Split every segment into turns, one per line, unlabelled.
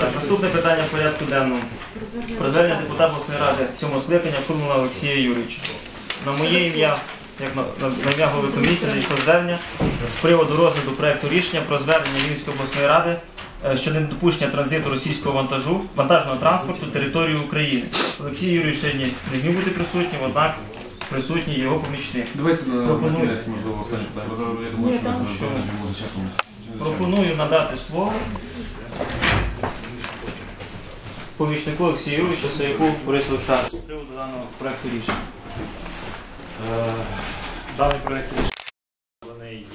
Так, наступне питання в порядку денному. Про звернення депутата обласної ради сьомого скликання Фурмула Олексія Юрійовича. На моє ім'я, як на, на, на ім'я голови комісії, надійшло звернення з приводу розгляду проекту рішення про звернення Львівської обласної ради е, щодо недопущення транзиту російського вантажу, вантажного транспорту території України. Олексій Юрійович сьогодні не зміг бути присутнім, однак присутній його помічник.
Давайте на, на кінець, можливо, останнє питання. Я думаю, що ми зараз
що?
може часом.
Пропоную надати слово помічнику Олексію Юрійовичу Саяку Борису Олександровичу з приводу даного проекту рішення.
Е, Даний проект рішення поданий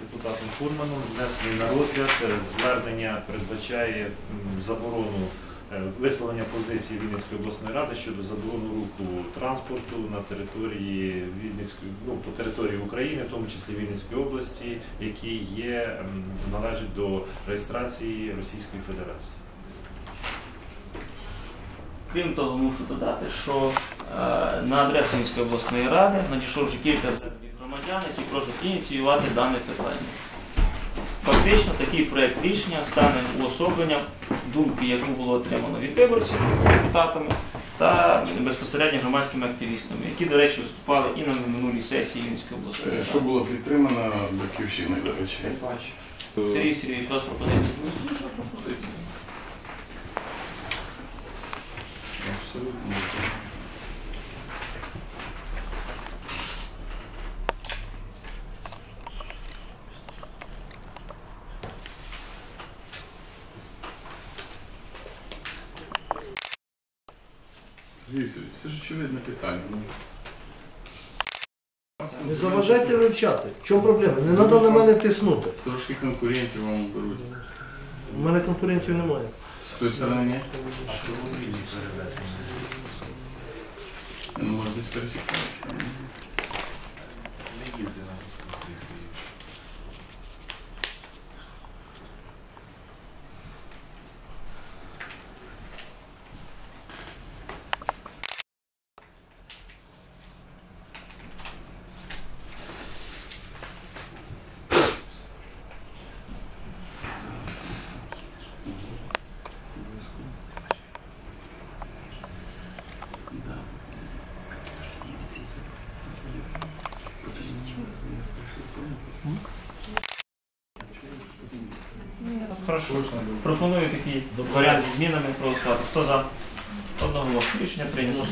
депутатом Фурманом, внесений на розгляд. Звернення передбачає заборону е, висловлення позиції Вінницької обласної ради щодо заборону руху транспорту на території Вінницької, ну, по території України, в тому числі Вінницької області, які є, належать до реєстрації Російської Федерації.
Крім того, мушу додати, що е, на адресу міської обласної ради надійшло вже кілька звернень громадян, які просять ініціювати дане питання. Фактично, такий проект рішення стане уособленням думки, яку було отримано від виборців депутатами та безпосередньо громадськими активістами, які, до речі, виступали і на минулій сесії Вінницької обласної
Е,
ради.
Що було підтримано батьківщиною, до речі.
Я бачу. Сергій Сергійович, у вас пропозиція? Ну, пропозиція.
Сергій це ж очевидне питання. Ну.
Не заважайте вивчати. В чому проблема? Не треба на мене тиснути.
Трошки конкурентів вам беруть.
У мене конкурентів немає.
З тої сторони ні? Ну, може десь
Хорошо. Пропоную такий варіант зі змінами проголосувати. Хто за? Одноголосно. Рішення прийнято.